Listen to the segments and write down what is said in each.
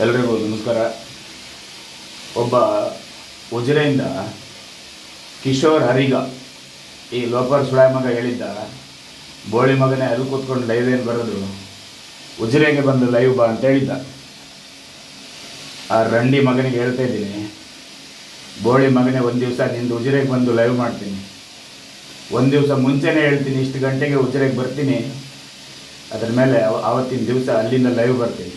ಎಲ್ರಿಗೂ ನಮಸ್ಕಾರ. ಒಬ್ಬ ಉಜಿರೆಯಿಂದ ಕಿಶೋರ್ ಹರಿಗ, ಈ ಲೋಪರ್ ಸುಳಾಯ ಮಗ ಹೇಳಿದ್ದ, ಬೋಳಿ ಮಗನೇ ಅಲ್ಲಿ ಕೂತ್ಕೊಂಡು ಲೈವ್ ಏನು ಬರೋದು ಉಜಿರೆಗೆ ಬಂದು ಲೈವ್ ಬಾ ಅಂತ ಹೇಳಿದ್ದ. ಆ ರಂಡಿ ಮಗನಿಗೆ ಹೇಳ್ತಾ ಇದ್ದೀನಿ, ಬೋಳಿ ಮಗನೇ ಒಂದು ದಿವಸ ನಿಂದು ಉಜಿರೆಗೆ ಬಂದು ಲೈವ್ ಮಾಡ್ತೀನಿ. ಒಂದು ದಿವಸ ಮುಂಚೆನೇ ಹೇಳ್ತೀನಿ ಇಷ್ಟು ಗಂಟೆಗೆ ಉಜಿರೆಗೆ ಬರ್ತೀನಿ. ಅದರ ಮೇಲೆ ಆವತ್ತಿನ ದಿವಸ ಅಲ್ಲಿಂದ ಲೈವ್ ಬರ್ತೀನಿ.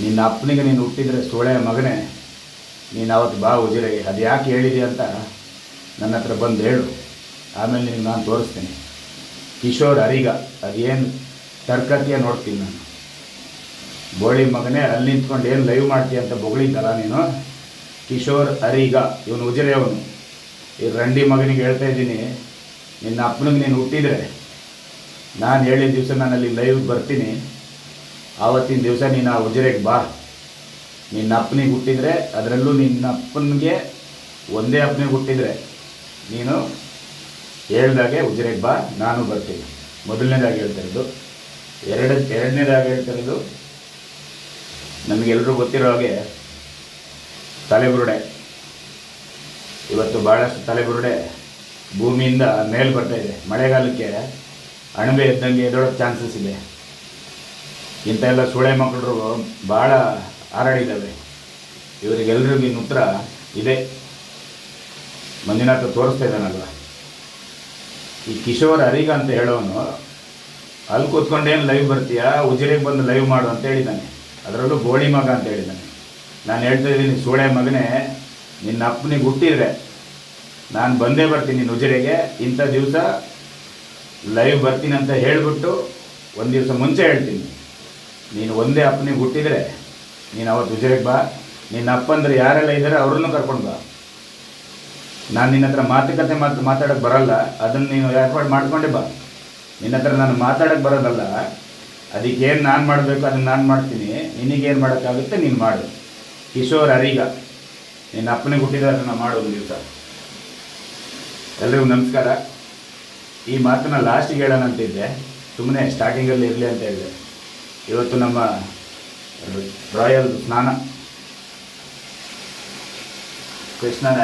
ನಿನ್ನ ಅಪ್ಪನಿಗೆ ನೀನು ಹುಟ್ಟಿದರೆ ಸೋಳೆ ಮಗನೇ, ನೀನು ಅವತ್ತು ಬಾ ಉಜಿರೆಗೆ ಅದು ಯಾಕೆ ಹೇಳಿದೆ ಅಂತ ನನ್ನ ಹತ್ರ ಬಂದು ಹೇಳು. ಆಮೇಲೆ ನಿನಗೆ ನಾನು ತೋರಿಸ್ತೀನಿ. ಕಿಶೋರ್ ಅರಿಗ, ಅದೇನು ತರ್ಕತಿಯ ನೋಡ್ತೀನಿ ನಾನು. ಬೋಳಿ ಮಗನೇ, ಅಲ್ಲಿ ನಿಂತ್ಕೊಂಡು ಏನು ಲೈವ್ ಮಾಡ್ತೀಯ ಅಂತ ಬೊಗಳಿದ್ದಲ್ಲ ನೀನು? ಕಿಶೋರ್ ಅರಿಗ, ಇವನು ಉಜಿರೆ ಅವನು ಈ ರಂಡಿ ಮಗನಿಗೆ ಹೇಳ್ತಾ ಇದ್ದೀನಿ, ನಿನ್ನ ಅಪ್ಪನಿಗೆ ನೀನು ಹುಟ್ಟಿದರೆ, ನಾನು ಹೇಳಿದ ದಿವಸ ನಾನು ಅಲ್ಲಿ ಲೈವ್ ಬರ್ತೀನಿ. ಆವತ್ತಿನ ದಿವಸ ನೀನು ಆ ಉಜಿರೆಗೆ ಬಾ. ನಿನ್ನ ಅಪ್ಪನಿಗೆ ಹುಟ್ಟಿದರೆ ಅದರಲ್ಲೂ ನಿನ್ನ ಅಪ್ಪನಿಗೆ ಒಂದೇ ಅಪ್ಪನಿಗೆ ಹುಟ್ಟಿದರೆ ನೀನು ಹೇಳ್ದಾಗೆ ಉಜಿರೆಗೆ ಬಾ, ನಾನು ಬರ್ತೀನಿ. ಮೊದಲನೇದಾಗಿ ಹೇಳ್ತಿರೋದು ಎರಡ, ಎರಡನೇದಾಗಿ ಹೇಳ್ತಿರೋದು ನಮಗೆಲ್ಲರೂ ಗೊತ್ತಿರೋ ಹಾಗೆ ತಲೆಬುರುಡೆ. ಇವತ್ತು ಭಾಳಷ್ಟು ತಲೆಬುರುಡೆ ಭೂಮಿಯಿಂದ ಮೇಲೆ ಬರ್ತಾ ಇದೆ. ಮಳೆಗಾಲಕ್ಕೆ ಅಣಬೆ ಎದ್ದಂಗೆ ಎದೊಳಕ್ಕೆ ಚಾನ್ಸಸ್ ಇದೆ. ಇಂಥ ಎಲ್ಲ ಸುಳೆ ಮಕ್ಕಳು ಭಾಳ ಹಾರಾಡಿದ್ದಾವೆ. ನಿನ್ನ ಉತ್ತರ ಇದೆ. ಮಂಜುನಾಥ ತೋರಿಸ್ತಾ ಇದ್ದಾನಲ್ವ? ಈ ಕಿಶೋರ್ ಅರಿಗ ಅಂತ ಹೇಳೋನು, ಅಲ್ಲಿ ಕೂತ್ಕೊಂಡೇನು ಲೈವ್ ಬರ್ತೀಯಾ? ಉಜಿರೆಗೆ ಬಂದು ಲೈವ್ ಮಾಡು ಅಂತ ಹೇಳಿದ್ದಾನೆ ಅದರಲ್ಲೂ ಗೋಳಿ ಮಗ ಅಂತ ಹೇಳಿದ್ದಾನೆ ನಾನು ಹೇಳ್ತಾ ಇದ್ದೀನಿ ಸೂಳೆ ಮಗನೇ, ನಿನ್ನ ಅಪ್ಪನಿಗೆ ಹುಟ್ಟಿದ್ರೆ ನಾನು ಬಂದೇ ಬರ್ತೀನಿ ನಿನ್ನ ಉಜಿರೆಗೆ. ಇಂಥ ದಿವಸ ಲೈವ್ ಬರ್ತೀನಿ ಅಂತ ಹೇಳಿಬಿಟ್ಟು ಒಂದು ದಿವಸ ಮುಂಚೆ ಹೇಳ್ತೀನಿ. ನೀನು ಒಂದೇ ಅಪ್ಪನಿಗೆ ಹುಟ್ಟಿದರೆ, ನೀನು ಅವತ್ತು ಉಜಿರೆಗೆ ಬಾ. ನಿನ್ನ ಅಪ್ಪಂದ್ರೆ ಯಾರೆಲ್ಲ ಇದ್ದಾರೆ ಅವ್ರನ್ನೂ ಕರ್ಕೊಂಡು ಬಾ. ನಾನು ನಿನ್ನ ಹತ್ರ ಮಾತುಕತೆ ಮಾತು ಮಾತಾಡೋಕ್ಕೆ ಬರಲ್ಲ. ಅದನ್ನು ನೀನು ಏರ್ಪಾಡು ಮಾಡ್ಕೊಂಡೆ ಬಾ. ನಿನ್ನ ಹತ್ರ ನಾನು ಮಾತಾಡೋಕ್ಕೆ ಬರೋದಲ್ಲ. ಅದಕ್ಕೇನು ನಾನು ಮಾಡಬೇಕು, ಅದನ್ನು ನಾನು ಮಾಡ್ತೀನಿ. ನಿನಗೇನು ಮಾಡೋಕ್ಕಾಗುತ್ತೆ ನೀನು ಮಾಡು. ಕಿಶೋರ್ ಅರಿಗ ನಿನ್ನ ಅಪ್ಪನಿಗೆ ಹುಟ್ಟಿದ್ರೆ ಅದನ್ನು ಮಾಡೋದು ದಿವಸ. ಎಲ್ರಿಗೂ ನಮಸ್ಕಾರ. ಈ ಮಾತನ್ನ ಲಾಸ್ಟಿಗೆ ಹೇಳೋಣ ಅಂತಿದ್ದೆ ಸುಮ್ಮನೆ ಸ್ಟಾರ್ಟಿಂಗಲ್ಲಿ ಇರಲಿ ಅಂತ ಹೇಳಿದೆ. ಇವತ್ತು ನಮ್ಮ ರಾಯಲ್ ಸ್ನಾನ. ಕೃಷ್ಣನ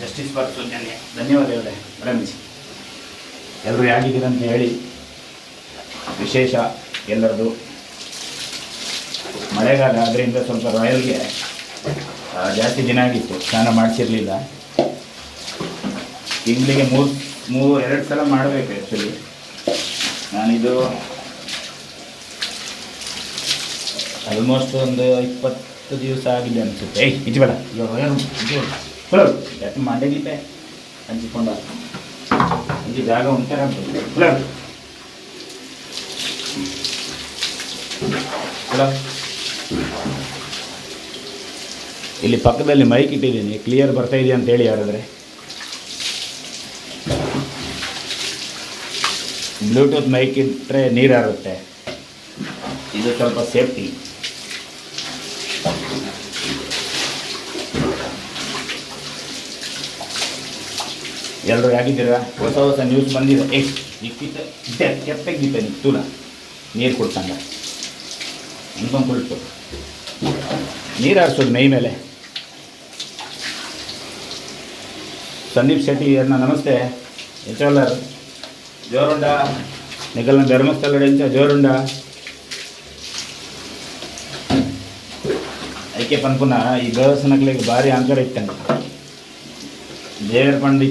ಜಸ್ಟಿಸ್ ಫಾರ್ ಸೌಜನ್ಯ ಧನ್ಯವಾದಗಳೇ, ರಮೇಶ್. ಎಲ್ಲರೂ ಹೇಗಿದ್ದೀರಂತ ಹೇಳಿ ವಿಶೇಷ ಎಲ್ಲರದು. ಮಳೆಗಾಲ ಅದರಿಂದ ಸ್ವಲ್ಪ ರಾಯಲ್ಗೆ ಜಾಸ್ತಿ ದಿನ ಆಗಿತ್ತು, ಸ್ನಾನ ಮಾಡಿಸಿರಲಿಲ್ಲ. ತಿಂಗಳಿಗೆ ಮೂರು ಮೂರು, ಎರಡು ಸಲ ಮಾಡಬೇಕು ಆ್ಯಕ್ಚುಲಿ ನಾನಿದು ಆಲ್ಮೋಸ್ಟ್ ಒಂದು ಇಪ್ಪತ್ತು ದಿವಸ ಆಗಿದೆ ಅನಿಸುತ್ತೆ. ಏಯ್ ಇಜ್ಜಿ ಬೇಡ. ಇವಾಗ ಯಾಕೆ ಮಂಡೆ ದೀಪೆ? ಹಂಚಿಕೊಂಡ ಹಂಚಿ ಜಾಗ ಉಂಟಾರ ಇಲ್ಲಿ ಪಕ್ಕದಲ್ಲಿ ಮೈಕ್ ಇಟ್ಟಿದ್ದೀನಿ. ಕ್ಲಿಯರ್ ಬರ್ತಾ ಇದೆಯಾ ಅಂತ ಹೇಳಿ ಯಾರಾದರೆ. ಬ್ಲೂಟೂತ್ ಮೈಕ್ ಇಟ್ಟರೆ ನೀರು ಹಾರುತ್ತೆ ಇದು ಸ್ವಲ್ಪ ಸೇಫ್ಟಿ ಎಲ್ಲರೂ ಹೇಗಿದ್ದೀರಾ? ಹೊಸ ಹೊಸ ನ್ಯೂಸ್ ಬಂದಿದೆ. ಏ ಇಕ್ಕಿತ್ತ ಕೆತ್ತಾಗ ದೀಪ ನಿತ್ತೂಲ ನೀರು ಕೊಡ್ತಂಗ ಅನ್ಕೊಂಡು ಕುಳಿತು ನೀರು ಹಾರಿಸೋದು ಮೈ ಮೇಲೆ. ಸಂದೀಪ್ ಶೆಟ್ಟಿ ಅಣ್ಣ, ನಮಸ್ತೆ. ಎಂಚೋಲ್ಲರ್ ಜೋರುಂಡ. ನಿಗಲ್ನ ಧರ್ಮಸ್ಥಳ ಎಂಚ ಜೋರುಂಡ. ಐಕೆ ಪನ್ಪುನ, ಈ ದೇವಸ್ಥಾನಗಳಿಗೆ ಭಾರಿ ಅಂಕರ ಇತ್ತಂಗ ದೇವರ ಪಂಡ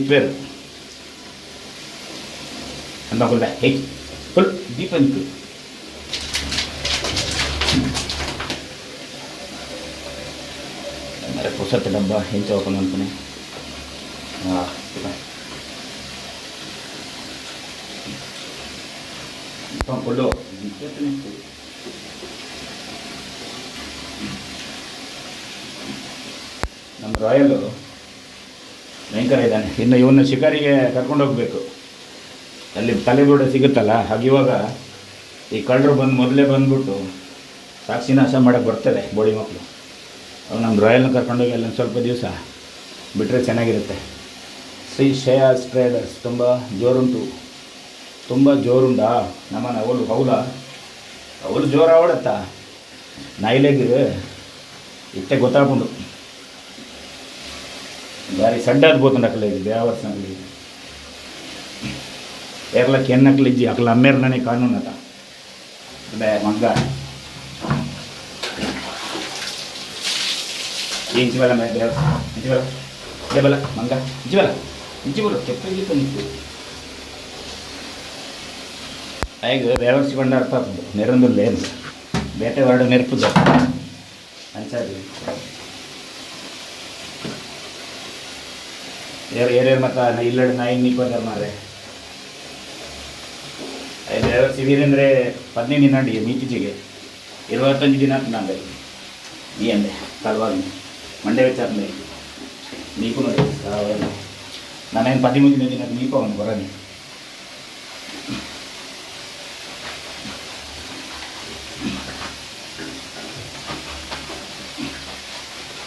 ಅಂತ ಬರಲ್ಲ ಹೇಗೆ ಫುಲ್ ದೀಪ ನಿಂತು ಅಂದರೆ ಪುಸತ್ತೆ ಡಬ್ಬ ಹೆಂಚ ಓಪನ್ ನಮ್ಮ ರಾಯಲ್ಲು ಭಯಂಕರ ಇದ್ದಾನೆ ಇನ್ನು ಇವನ್ನ ಶಿಕಾರಿಗೆ ಕರ್ಕೊಂಡು ಹೋಗಬೇಕು ಅಲ್ಲಿ ಕಲೆಗೋಡೆ ಸಿಗುತ್ತಲ್ಲ? ಹಾಗೆ ಇವಾಗ ಈ ಕಳ್ಳರು ಬಂದು ಮೊದಲೇ ಬಂದುಬಿಟ್ಟು ಸಾಕ್ಷಿ ನಾಶ ಮಾಡೋಕ್ಕೆ ಬರ್ತದೆ ಬೋಳಿ ಮಕ್ಕಳು ಅವ್ರು ನಮ್ಮ ರಾಯಲ್ನ ಕರ್ಕೊಂಡೋಗಿ ಅಲ್ಲಿ ಒಂದು ಸ್ವಲ್ಪ ದಿವಸ ಬಿಟ್ಟರೆ ಚೆನ್ನಾಗಿರುತ್ತೆ. ಶ್ರೀ ಶ್ರೇಯಾಸ್ ಟ್ರೇಡರ್ಸ್, ತುಂಬ ಜೋರುಂಟು. ತುಂಬ ಜೋರುಂಡಾ ನಮ್ಮನ ಅವಳು ಹೌದಾ? ಅವಳು ಜೋರು ಆವಡತ್ತಾ ನಾಯಿಲೆಗೆ ಇತ್ತೆ ಗೊತ್ತಾಗ್ಬೋದು ಬಾರಿ ಸಡ್ಡಾದ ಬೋತುಂಡ ಇದೆ ಯಾವ ವರ್ಷ ಏರಲ ಕೆನ್ನಕ್ಲಿಜ್ಜಿ ಅಕಲಮ್ಮೆರ್ ನಾನೇ ಕಾಣುನಪ್ಪ ಬೇ ಮಂಗ ಏಂಜಿ ಬಲ ಮೇಲೆ ಬೇವ ನಿಜ ಬಲ ಬೇಲ ಮಂಗ ಇಂಜಿ ಬಲಜಿ ಬಲ ಆಯಿಗ್ ಬೇಳಿಸಿ ಪಂಡಾರ್ ಪಾಪು ನೆರವೂರು ಲೇನ್ ಬೇಟೆ ಹೊರಡು ನೆರ್ಪುಜ ಅಂಚಾರಿ ದೇವ ಏರೇ ಮತ ನ ಇಲ್ಲ ನಾ ಇನ್ ನಿಪ್ಪಂದರ್ ಬಂದಾರ ಅಂದರೆ ಹದಿನೈದು ದಿನ ಅಡಿಗೆ ಮೀಟಿಜಿಗೆ ಇರುವತ್ತೊಂದು ದಿನ ನಾನು ನೀ ಅಂದೆ ಕಲ್ವಾಗ ಮಂಡ್ಯ ವಿಚಾರ ನೀಕು ನೋಡಿ ನಾನೇನು ಪದಿಮೂರು ದಿನ ನೀಕು ಅವನು ಬರೋನಿ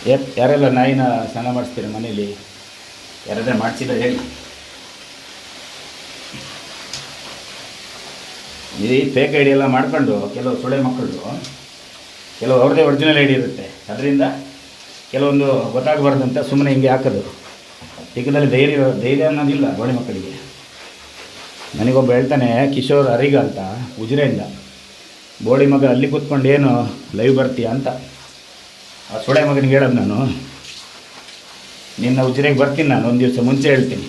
ಯಾರ್- ಯಾರೆಲ್ಲ ನಾಯಿನ ಸ್ನಾನ ಮಾಡಿಸ್ತೀರ ಮನೇಲಿ? ಯಾರಾದ್ರೆ ಮಾಡಿಸಿಲ್ಲ ಹೇಳಿ. ಈ ಫೇಕ್ ಐಡಿ ಎಲ್ಲ ಮಾಡ್ಕೊಂಡು ಕೆಲವು ಸೊಳ್ಳೆ ಮಕ್ಕಳು, ಕೆಲವು ಅವ್ರದ್ದೇ ಒರಿಜಿನಲ್ ಐಡಿ ಇರುತ್ತೆ. ಅದರಿಂದ ಕೆಲವೊಂದು ಗೊತ್ತಾಗಬಾರ್ದಂತ ಸುಮ್ಮನೆ ಹಿಂಗೆ ಹಾಕೋದು. ಈಗದಲ್ಲಿ ಧೈರ್ಯ ಧೈರ್ಯ ಅನ್ನೋದಿಲ್ಲ ಗೋಳಿ ಮಕ್ಕಳಿಗೆ. ನನಗೊಬ್ಬ ಹೇಳ್ತಾನೆ, ಕಿಶೋರ್ ಅರಿಗ ಅಂತ, ಉಜಿರೆಯಿಂದ. ಬೋಡಿ ಮಗ ಅಲ್ಲಿ ಕೂತ್ಕೊಂಡು ಏನು ಲೈವ್ ಬರ್ತೀಯ ಅಂತ. ಆ ಸೊಳೆ ಮಗನಿಗೆ ಹೇಳೋದು ನಾನು. ನಿನ್ನ ಉಜಿರೆಗೆ ಬರ್ತೀನಿ ನಾನು, ಒಂದು ದಿವಸ ಮುಂಚೆ ಹೇಳ್ತೀನಿ.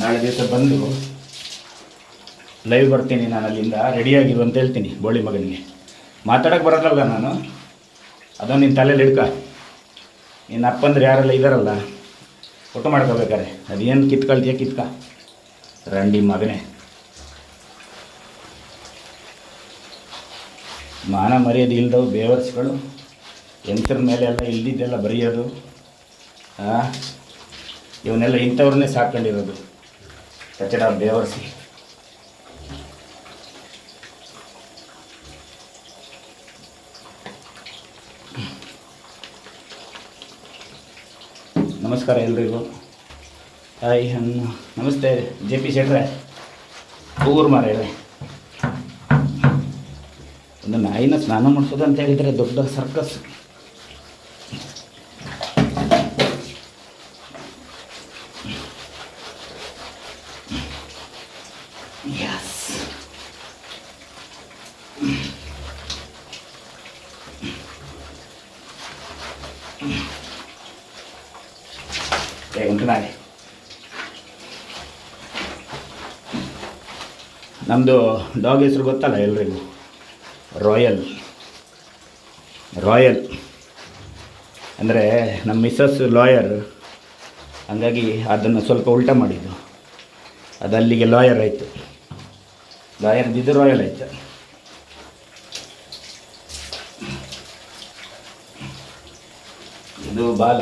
ನಾಳೆ ದಿವಸ ಬಂದು ಲೈವ್ ಬರ್ತೀನಿ ನಾನು ಅಲ್ಲಿಂದ ರೆಡಿಯಾಗಿರು ಅಂತ ಹೇಳ್ತೀನಿ ಬೋಳಿ ಮಗನಿಗೆ. ಮಾತಾಡೋಕೆ ಬರೋದಲ್ಲ ನಾನು. ಅದನ್ನು ನಿನ್ನ ತಲೆಯಲ್ಲಿ ಹಿಡ್ಕ. ನಿನ್ನ ಅಪ್ಪಂದ್ರೆ ಯಾರೆಲ್ಲ ಇದ್ದಾರಲ್ಲ ಊಟ ಮಾಡ್ಕೋಬೇಕಾರೆ ಅದೇನು ಕಿತ್ಕೊಳ್ತೀಯ ಕಿತ್ಕ. ರಂಡಿ ಮಗನೇ. ಮಾನ ಮರ್ಯಾದೆ ಇಲ್ದವು ಬೇವರ್ಸ್ಗಳು. ಯಂತ್ರ ಮೇಲೆ ಎಲ್ಲ ಇಲ್ದಿದ್ದೆಲ್ಲ ಬರೆಯೋದು. ಇವನ್ನೆಲ್ಲ ಇಂಥವ್ರನ್ನೇ ಸಾಕೊಂಡಿರೋದು ಕಚಡ ಬೇವರ್ಸಿ. ನಮಸ್ಕಾರ ಎಲ್ರಿಗೂ. ಹಾಯ್ ನಮಸ್ತೆ, ಜೆ ಪಿ ಶೆಟ್ರೆ. ಊರು ಮಾರೇ ಒಂದು ನಾಯಿನ ಸ್ನಾನ ಮಾಡಿಸೋದು ಅಂತ ಹೇಳಿದರೆ ದೊಡ್ಡ ಸರ್ಕಸ್ ನಮ್ಮದು ಡಾಗ್ ಹೆಸರು ಗೊತ್ತಲ್ಲ ಎಲ್ರಿಗೂ? ರಾಯಲ್ ರಾಯಲ್ ಅಂದರೆ ನಮ್ಮ ಮಿಸ್ಸಸ್ ಲಾಯರ್ ಹಂಗಾಗಿ ಅದನ್ನು ಸ್ವಲ್ಪ ಉಲ್ಟಾ ಮಾಡಿದ್ದು. ಅದು ಅಲ್ಲಿಗೆ ಲಾಯರ್ ಆಯಿತು. ಲಾಯರ್ ಇದ್ದಿದ್ದು ರಾಯಲ್ ಆಯಿತು. ಇದು ಬಾಲ.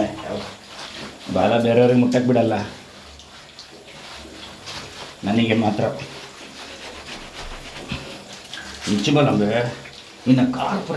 ಯಾವ- ಬಾಲ ಬೇರೆಯವ್ರಿಗೆ ಮುಟ್ಟಕ್ಕೆ ಬಿಡಲ್ಲ. ನನಗೆ ಮಾತ್ರ. ಇಂಚು ಬಲಂಬೆ ಇನ್ನು ಕಾರ್ ಪುರ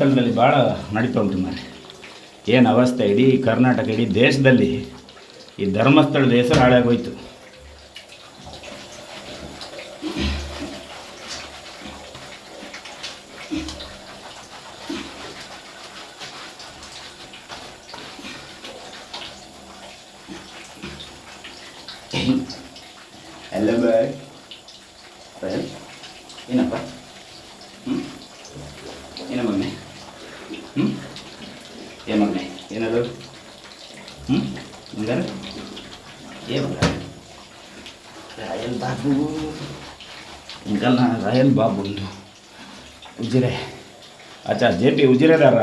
ಧರ್ಮಸ್ಥಳದಲ್ಲಿ ಭಾಳ ನಡೀತಾ ಉಂಟು ಮಾರಿ ಏನು ಅವಸ್ಥೆ, ಇಡೀ ಕರ್ನಾಟಕ, ಇಡೀ ದೇಶದಲ್ಲಿ ಈ ಧರ್ಮಸ್ಥಳದ ಹೆಸರು ಹಾಳಾಗೋಯ್ತು. ಎಲ್ಲ ಬಾಯ್ ಏನಪ್ಪ ಹ್ಞೂ ಏನ ಮಗನೆ ಹ್ಞೂ ಏನು ಮಗನೆ ಏನದು ಹ್ಞೂ ಹಂಗಾರೆ ಏ ಮಗ ರಾಯಲ್ ಬಾಬು ಇಂಕಲ್ನ ಬಾ ಉಂಟು ಉಜಿರೆ. ಅಚ್ಚಾ ಜೆ ಪಿ ಉಜಿರೆದಾರ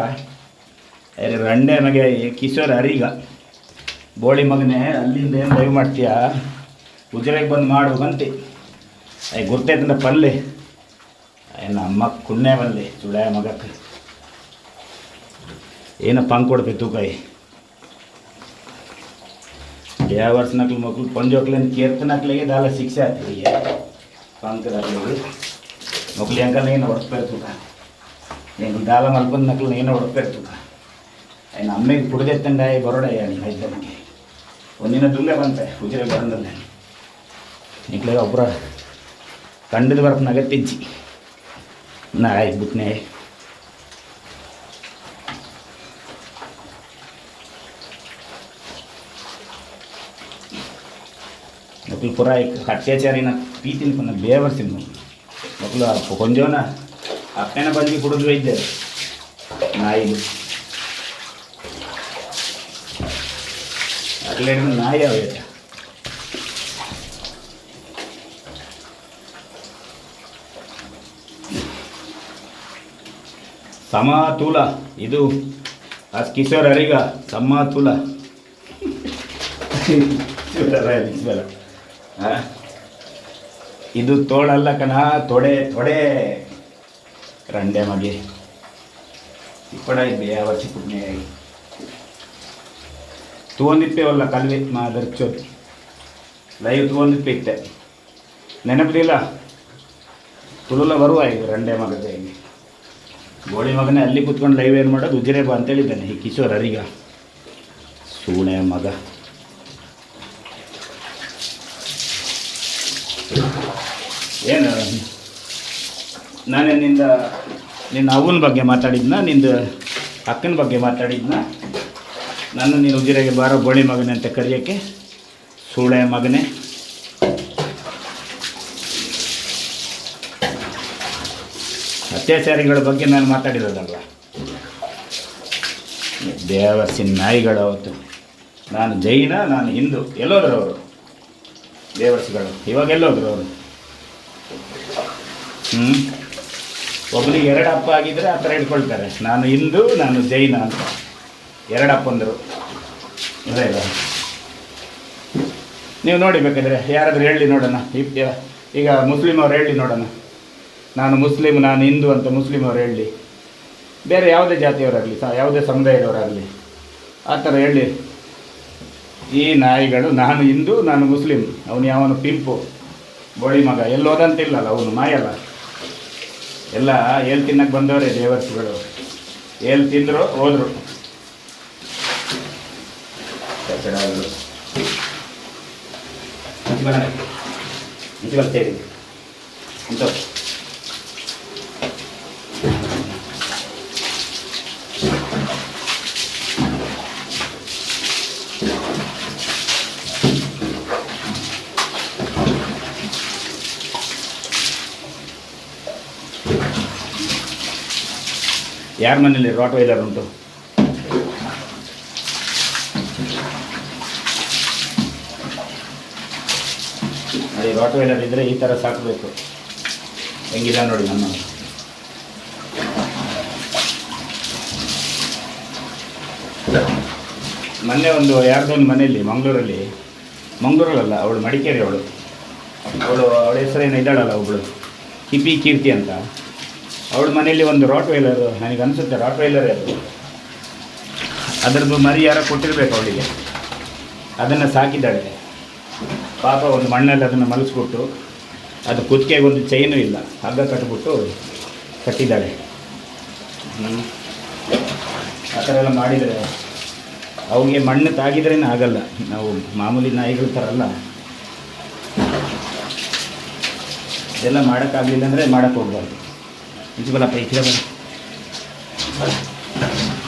ಅರೆ ರಂಡೆ ನನಗೆ ಕಿಶೋರ್ ಅರೀಗ. ಬೋಳಿ ಮಗನೇ, ಅಲ್ಲಿಂದ ಏನು ಲೈವ್ ಮಾಡ್ತೀಯಾ? ಉಜಿರೆಗೆ ಬಂದು ಮಾಡುವಂತೆ ಅಯ್ಯ ಗುರ್ತೈತಂದ ಪಲ್ಲೆ. ಅಯ್ಯ ನಮ್ಮ ಕುಣ್ಣೆ ಬಲ್ಲಿ ಸುಳ್ಯ ಮಗಕ್ಕೆ. ಏನ ಪಂಕ್ ಕೊಡ್ಬೇಕು ತೂಕಾಯಿ ಯಾವರ್ಸ್ ನಕ್ಲು ಮಕ್ಳು ಪಂಜೋಕ್ಲನ್ ಕೇರ್ತನಕ್ಲಿಗೆ ದಾಲ ಶಿಕ್ಷೆ ಆಗ್ತದೆ. ಪಂಕದಾಗ್ಲಿಗೆ ಮಕ್ಳು ಎಂಕಲ್ ಏನು ಹೊಡ್ಸ್ಬೇಕು ತೂಕ ಏನು ದಾಲ ಮಲ್ಪಂದು ನಕ್ಲು ಏನು ಹೊಡ್ಸ್ಬೇಕು ತೂಕ ఆయన అమ్మాయికి పుడి తెత్తండి బొరడయ్యా నీకు ఇద్దరికి ಒಂದಿನ ದುಂಬೆ ಬಂತೆ ಉಜಿರೆ ಬರಂದಲ್ಲ ನಿಕ್ಲೆ ಒಬ್ಬರ ಕಂಡದ ಬರಪ್ ನಗತ್ತಿಜ್ಜಿ ನಾ ಆಯ್ತು ಬಿಟ್ನೆ ಮಕ್ಕಳು ಪುರ ಅತ್ಯಾಚಾರಿನ ಪ್ರೀತಿನ ಪನ್ನ ಮಕ್ಕಳು ಕೊಂಜೋನ ಅಪ್ಪನ ಬಂದು ಕುಡಿದು ಇದ್ದೆ ನಾಯಿದು. ಅಲ್ಲೇ ನಾಯಿ ಅವೈತೆ ಸಮತೂಲ. ಇದು ಆ ಕಿಶೋರ್ ಅರಿಗ, ಸಮತೂಲ. ಆ? ಇದು ತೋಳಲ್ಲ ಕಣ, ತೊಡೆ ತೊಡೆ. ರಂಡೆ ಮಗಿ. ಇಪ್ಪಡ ಇದ್ದೆ, ಯಾವ ವರ್ಷ ಪುಣ್ಯ ತಗೊಂಡಿಪ್ಪೇವಲ್ಲ ಕಲ್ವಿ ಮಾ ದರ್ಚೋದು ಲೈವ್ ತಗೊಂಡಿಪ್ಪೆ ಇತ್ತೆ. ನೆನಪಿಲ್ಲ ತುಳುಲ ಬರುವ ಈಗ ರಂಡೆ ಮಗದ ಹಿಂಗೆ ಗೋಳಿ ಮಗನೇ ಅಲ್ಲಿ ಕೂತ್ಕೊಂಡು ಲೈವ್ ಏನು ಮಾಡೋದು? ಉಜಿರೆ ಬಾ ಅಂತೇಳಿದ್ದಾನೆ, ಈ ಕಿಶೋರ್ ಅರಿಗ ಸೂಣೆ ಮಗ. ಏನು? ನಾನೇ ನಿಂದ ನಿನ್ನ ಅವನ ಬಗ್ಗೆ ಮಾತಾಡಿದ್ನ, ನಿಂದು ಅಕ್ಕನ ಬಗ್ಗೆ ಮಾತಾಡಿದ್ನ. ನಾನು ನೀನು ಉಜಿರೆಗೆ ಬಾರೋ ಬೋಳಿ ಮಗನೆ ಅಂತ ಕರೆಯೋಕ್ಕೆ ಸೂಳೆ ಮಗನೇ. ಅತ್ಯಾಚಾರಿಗಳ ಬಗ್ಗೆ ನಾನು ಮಾತಾಡಿರೋದಲ್ಲ ದೇವಸಿನ ನಾಯಿಗಳು ಅವತ್ತು ನಾನು ಜೈನ, ನಾನು ಹಿಂದೂ ಎಲ್ಲೋದ್ರು ಅವರು ದೇವರ್ಸಿಗಳು ಇವಾಗ ಎಲ್ಲೋದ್ರು ಅವರು ಹ್ಞೂ ಒಬ್ಬನಿಗೆ ಎರಡು ಅಪ್ಪ ಆಗಿದ್ರೆ ಆ ಥರ ಇಟ್ಕೊಳ್ತಾರೆ. ನಾನು ಹಿಂದೂ, ನಾನು ಜೈನ ಅಂತ. ಎರಡು ಅಪ್ಪಂದರು. ಅದೇ ಇಲ್ಲ. ನೀವು ನೋಡಿ ಬೇಕಾದರೆ, ಯಾರಾದರೂ ಹೇಳಿ ನೋಡೋಣ. ಈಗ ಮುಸ್ಲಿಮ್ ಅವ್ರು ಹೇಳಿ ನೋಡೋಣ. ನಾನು ಮುಸ್ಲಿಮ್ ನಾನು ಹಿಂದೂ ಅಂತ ಮುಸ್ಲಿಮ್ ಅವ್ರು ಹೇಳಿ. ಬೇರೆ ಯಾವುದೇ ಜಾತಿಯವರಾಗಲಿ ಸಹ ಯಾವುದೇ ಸಮುದಾಯದವರಾಗಲಿ, ಆ ಥರ ಹೇಳಿ. ಈ ನಾಯಿಗಳು, ನಾನು ಹಿಂದೂ, ನಾನು ಮುಸ್ಲಿಂ. ಅವನು ಯಾವನು ಪಿಂಪು. ಬೋಳಿ ಮಗ ಎಲ್ಲಿ ಹೋದಂತಿಲ್ಲಲ್ಲ ಅವನು ಮಾಯಲ್ಲ. ಎಲ್ಲ ಏಲ್ ತಿನ್ನಕ್ಕೆ ಬಂದವರೇ ದೇವರ್ಸಿಗಳು ಏಲ್ ತಿಂದರು ಹೋದರು. ಇಂಥ ಇಂಚು ಬರ್ತೇವೆ ಯಾರ ಮನೇಲಿ ರಾಟ್ ವೈಲರ್ ಉಂಟು? ಅದೇ ರಾಟ್ ವೈಲರ್ ಇದ್ದರೆ ಈ ಥರ ಸಾಕಬೇಕು. ಹೆಂಗಿಲ್ಲ ನೋಡಿ ನಮ್ಮ ಮೊನ್ನೆ ಒಂದು ಯಾರ್ದೊಂದು ಮನೆಯಲ್ಲಿ, ಮಂಗಳೂರಲ್ಲಿ, ಮಂಗಳೂರಲ್ಲ, ಅವಳು ಮಡಿಕೇರಿ ಅವಳು ಅವಳು ಅವಳ ಹೆಸರೇನು ಇದ್ದಾಳಲ್ಲ ಒಬ್ಬಳು ಕಿಪಿ ಕೀರ್ತಿ ಅಂತ. ಅವಳ ಮನೆಯಲ್ಲಿ ಒಂದು ರಾಟ್ ವೈಲರ್ ನನಗೆ ಅನಿಸುತ್ತೆ ರಾಟ್ ವೈಲರ್ ಅದು ಅದರದ್ದು ಮರಿ ಯಾರೋ ಕೊಟ್ಟಿರಬೇಕು ಅವಳಿಗೆ ಅದನ್ನು ಸಾಕಿದ್ದಾಳೆ. ಪಾಪ ಒಂದು ಮಣ್ಣಲ್ಲಿ ಅದನ್ನು ಮಲಗಿಸ್ಬಿಟ್ಟು ಅದು ಕುತ್ತಿಗೆಗೆ ಒಂದು ಚೈನು ಇಲ್ಲ. ಹಗ್ಗ ಕಟ್ಬಿಟ್ಟು ಕಟ್ಟಿದ್ದಾಳೆ. ಆ ಥರ ಎಲ್ಲ ಮಾಡಿದರೆ ಅವಳಿಗೆ ಮಣ್ಣು ತಾಗಿದ್ರೇ ಆಗಲ್ಲ. ನಾವು ಮಾಮೂಲಿ ನಾಯಿಗಳ ಥರ ಅಲ್ಲ. ಇದೆಲ್ಲ ಮಾಡೋಕ್ಕಾಗಲಿಲ್ಲ ಅಂದರೆ ಮಾಡೋಕ್ಕೆ ಹೋಗ್ಬಾರ್ದು. ಇದು ಬಲ್ಲಪ್ಪ ಈ ಕಡೆ ಬರ ಏಯ್ ಏಯ್ Dale,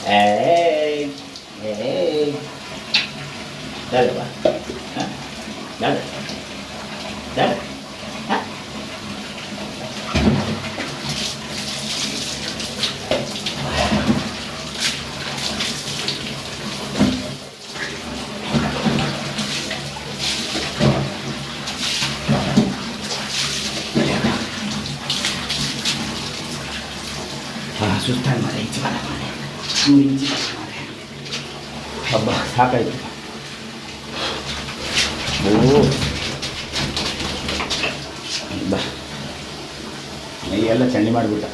Hey! Hey! Dalawa. Ha? ¿Ah? Dalawa. ಸಾಕಾಯ್ತು ಓ ಎಲ್ಲ ಚಂಡಿ ಮಾಡಿಬಿಟ್ಟ.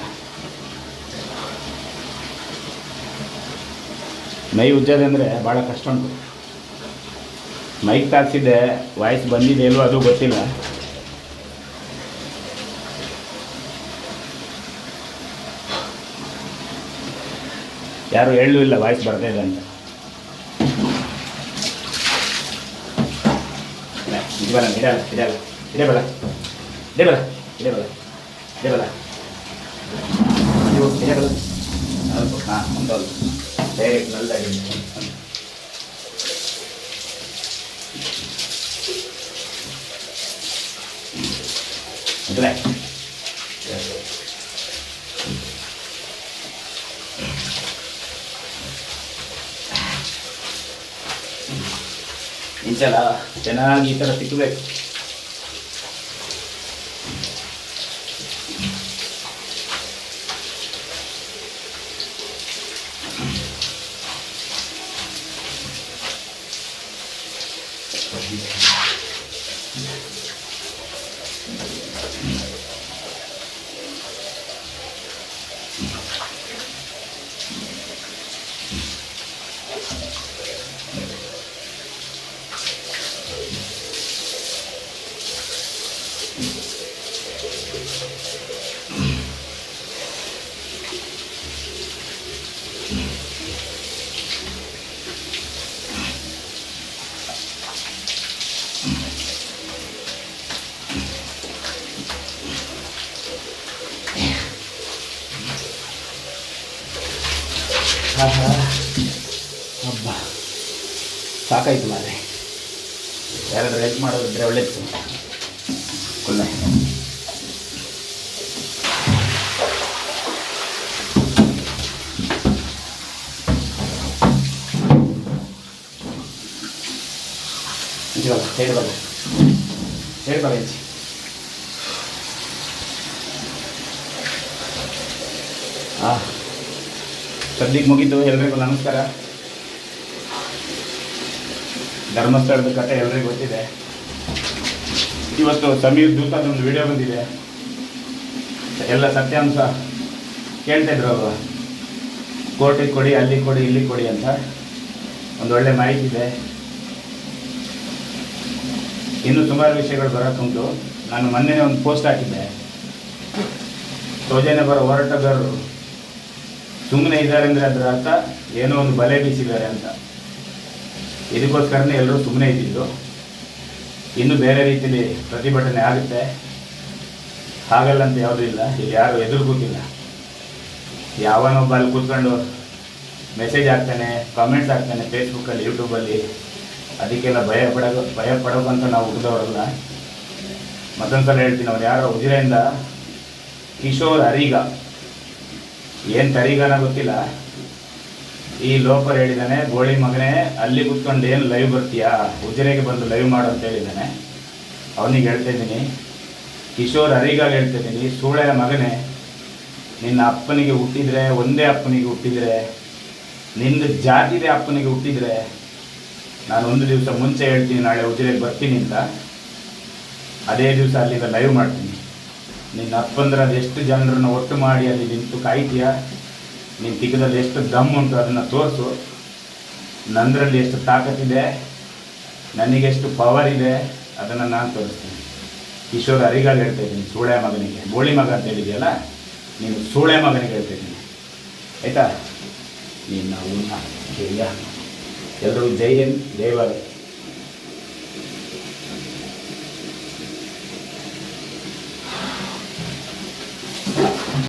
ಮೈ ಉಜ್ಜೋದಂದರೆ ಭಾಳ ಕಷ್ಟ ಉಂಟು. ಮೈಕ್ ತಾಕ್ಸಿದ್ದೆ ವಾಯ್ಸ್ ಬಂದಿದೆ ಇಲ್ವೋ ಅದು ಗೊತ್ತಿಲ್ಲ. ಯಾರು ಹೇಳಲೂ ಇಲ್ಲ ವಾಯ್ಸ್ ಬರ್ತಾ ಇದೆ ಅಂತ. ಇದು ಬರ ಇಡಲ್ಲ ಇಡಲ್ಲ ಇಡೇ ಬಲ ಇಡೇ ಬಲ ಇಡೇ ಬಲ ಇಡೇ ಬಲ ಇದು ಇಡೇ dena gitarra zituek. ಹಬ್ಬ ಸಾಕಾಯ್ತು ಮಾರೆ ಯಾರಾದರೂ ಹೆಲ್ಪ್ ಮಾಡೋದಿದ್ರೆ ಒಳ್ಳೆಯದು ಕುಲ್ಲ ಇಂಚಿ ಬಲ್ಲ ಸೈಡ್ ಬಲ್ಲ ಸೈಡ್ ಸದ್ಯಕ್ಕೆ ಮುಗಿತು ಎಲ್ರಿಗೂ ನಮಸ್ಕಾರ ಧರ್ಮಸ್ಥಳದ ಕಥೆ ಎಲ್ರಿಗೂ ಗೊತ್ತಿದೆ ಇವತ್ತು ಸಮೀರ್ ದೂತದೊಂದು ವಿಡಿಯೋ ಬಂದಿದೆ ಎಲ್ಲ ಸತ್ಯಾಂಶ ಕೇಳ್ತಿದ್ರು ಅವರು ಕೋರ್ಟಿಗೆ ಕೊಡಿ ಅಲ್ಲಿ ಕೊಡಿ ಇಲ್ಲಿ ಕೊಡಿ ಅಂತ ಒಂದು ಒಳ್ಳೆ ಮಾಹಿತಿ ಇದೆ ಇನ್ನೂ ಸುಮಾರು ವಿಷಯಗಳು ಬರೋಕ್ಕುಂಟು ನಾನು ಮೊನ್ನೆ ಒಂದು ಪೋಸ್ಟ್ ಹಾಕಿದ್ದೆ ಸೌಜನ್ಯ ಬರೋ ಹೋರಾಟಗಾರರು ಸುಮ್ಮನೆ ಇದ್ದಾರೆ ಅಂದರೆ ಅದರ ಅರ್ಥ ಏನೋ ಒಂದು ಬಲೆ ಬೀಸಿದ್ದಾರೆ ಅಂತ. ಇದಕ್ಕೋಸ್ಕರನೇ ಎಲ್ಲರೂ ಸುಮ್ಮನೆ ಇದ್ದಿದ್ದು. ಇನ್ನು ಬೇರೆ ರೀತಿಯಲ್ಲಿ ಪ್ರತಿಭಟನೆ ಆಗುತ್ತೆ. ಹಾಗಲ್ಲ ಅಂತ ಯಾವುದೂ ಇಲ್ಲ. ಇಲ್ಲಿ ಯಾರು ಎದುರು ಕೂತಿಲ್ಲ ಯಾವನೊಬ್ಬ ಕೂತ್ಕೊಂಡು ಮೆಸೇಜ್ ಹಾಕ್ತಾನೆ ಕಾಮೆಂಟ್ಸ್ ಹಾಕ್ತಾನೆ ಫೇಸ್ಬುಕ್ಕಲ್ಲಿ ಯೂಟ್ಯೂಬಲ್ಲಿ ಅದಕ್ಕೆಲ್ಲ ಭಯ ಪಡೋ ಭಯ ಪಡೋಕಂತ ನಾವು ಹುಟ್ಟಿದವರಲ್ಲ ಮತ್ತೊಂದು ಸಲ ಹೇಳ್ತೀನಿ, ಅವ್ರು ಯಾರೋ ಉಜಿರೆಯಿಂದ ಕಿಶೋರ್ ಅರಿಗ ಏನು ತರಿಗಾನ ಗೊತ್ತಿಲ್ಲ. ಈ ಲೋಪರ್ ಹೇಳಿದಾನೆ, ಗೋಳಿ ಮಗನೇ, ಅಲ್ಲಿ ಕುತ್ಕೊಂಡು ಏನು ಲೈವ್ ಬರ್ತೀಯಾ? ಉಜಿರೆಗೆ ಬಂದು ಲೈವ್ ಮಾಡು ಅಂತ ಹೇಳಿದಾನೆ. ಅವನಿಗೆ ಹೇಳ್ತಾ ಇದ್ದೀನಿ, ಕಿಶೋರ್ ಅರಿಗಾಗಿ ಹೇಳ್ತಾ ಇದ್ದೀನಿ, ಸೂಳೆಯ ಮಗನೇ, ನಿನ್ನ ಅಪ್ಪನಿಗೆ ಹುಟ್ಟಿದ್ರೆ, ಒಂದೇ ಅಪ್ಪನಿಗೆ ಹುಟ್ಟಿದ್ರೆ, ನಿಂದು ಜಾತಿದೆ ಅಪ್ಪನಿಗೆ ಹುಟ್ಟಿದ್ರೆ, ನಾನು ಒಂದು ದಿವಸ ಮುಂಚೆ ಹೇಳ್ತೀನಿ, ನಾಳೆ ಉಜಿರೆಗೆ ಬರ್ತೀನಿ ಅಂತ. ಅದೇ ದಿವಸ ಅಲ್ಲಿಂದ ಲೈವ್ ಮಾಡ್ತೀನಿ. ನಿನ್ನ ಅದು ಎಷ್ಟು ಜನರನ್ನು ಒಟ್ಟು ಮಾಡಿ ಅಲ್ಲಿ ನಿಂತು ಕಾಯ್ತೀಯ? ನಿನ್ನ ತಿಕ್ಕದಲ್ಲಿ ಎಷ್ಟು ದಮ್ ಉಂಟು ಅದನ್ನು ತೋರಿಸು. ನಂದರಲ್ಲಿ ಎಷ್ಟು ತಾಕತ್ತಿದೆ ನನಗೆಷ್ಟು ಪವರ್ ಇದೆ, ಅದನ್ನು ನಾನು ತೋರಿಸ್ತೀನಿ. ಕಿಶೋರ್ ಅರಿಗಾಲ್ ಹೇಳ್ತಾ ಇದ್ದೀನಿ, ಸೂಳೆ ಮಗನಿಗೆ. ಗೋಳಿ ಮಗ ಅಂತ ಹೇಳಿದೆಯಲ್ಲ, ನೀನು ಸೂಳೆ ಮಗನಿಗೆ ಹೇಳ್ತಾ ಇದ್ದೀನಿ. ಆಯಿತಾ? ನೀನು ಜಯ ಎಲ್ಲರೂ ಜೈ ಜೈ